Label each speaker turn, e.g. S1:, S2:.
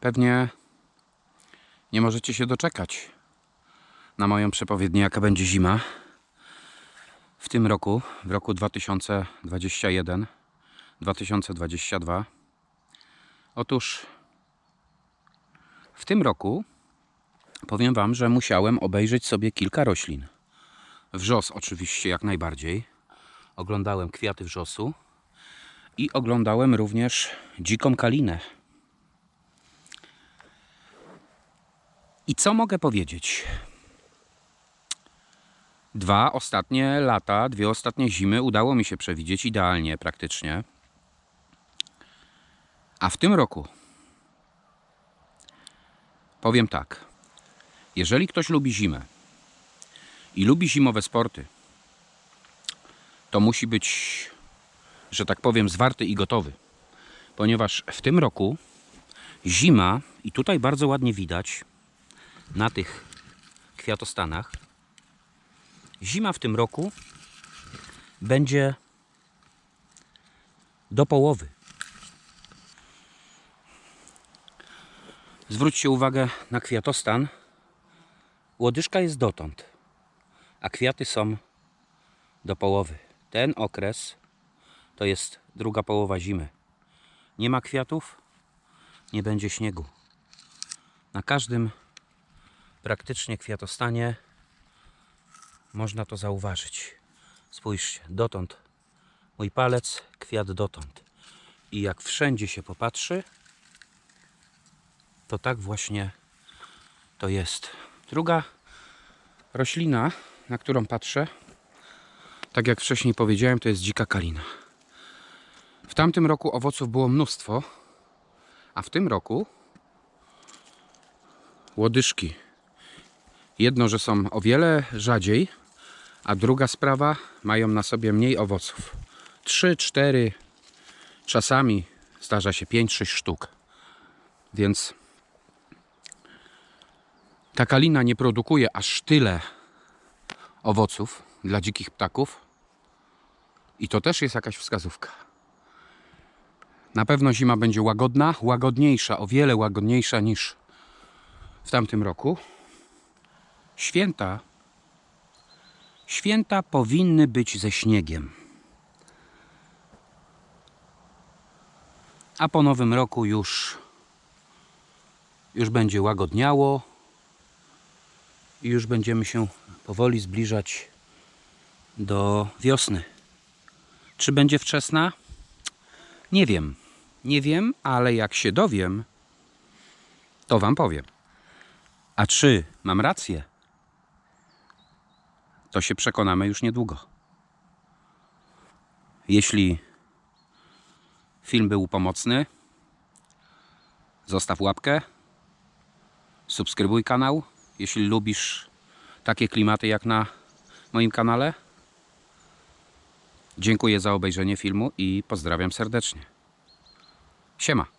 S1: Pewnie nie możecie się doczekać na moją przepowiednię, jaka będzie zima w tym roku, w roku 2021, 2022. Otóż w tym roku powiem Wam, że musiałem obejrzeć sobie kilka roślin. Wrzos oczywiście jak najbardziej. Oglądałem kwiaty wrzosu i oglądałem również dziką kalinę. I co mogę powiedzieć? Dwa ostatnie lata, dwie ostatnie zimy udało mi się przewidzieć idealnie praktycznie. A w tym roku powiem tak. Jeżeli ktoś lubi zimę i lubi zimowe sporty, to musi być, że tak powiem, zwarty i gotowy. Ponieważ w tym roku zima, i tutaj bardzo ładnie widać na tych kwiatostanach, zima w tym roku będzie do połowy. Zwróćcie uwagę na kwiatostan. Łodyżka jest dotąd, a kwiaty są do połowy. Ten okres to jest druga połowa zimy. Nie ma kwiatów, nie będzie śniegu. Na każdym praktycznie kwiatostanie można to zauważyć. Spójrzcie, dotąd mój palec, kwiat dotąd. I jak wszędzie się popatrzy, to tak właśnie to jest. Druga roślina, na którą patrzę, tak jak wcześniej powiedziałem, to jest dzika kalina. W tamtym roku owoców było mnóstwo, a w tym roku łodyżki. Jedno, że są o wiele rzadziej, a druga sprawa, mają na sobie mniej owoców. 3, 4, czasami zdarza się 5-6 sztuk. Więc ta kalina nie produkuje aż tyle owoców dla dzikich ptaków. I to też jest jakaś wskazówka. Na pewno zima będzie łagodna, łagodniejsza, o wiele łagodniejsza niż w tamtym roku. Święta Święta powinny być ze śniegiem. A po nowym roku już już będzie łagodniało i już będziemy się powoli zbliżać do wiosny. Czy będzie wczesna? Nie wiem. Nie wiem, ale jak się dowiem, to wam powiem. A czy mam rację? To się przekonamy już niedługo. Jeśli film był pomocny, zostaw łapkę, subskrybuj kanał, jeśli lubisz takie klimaty jak na moim kanale. Dziękuję za obejrzenie filmu i pozdrawiam serdecznie. Siema.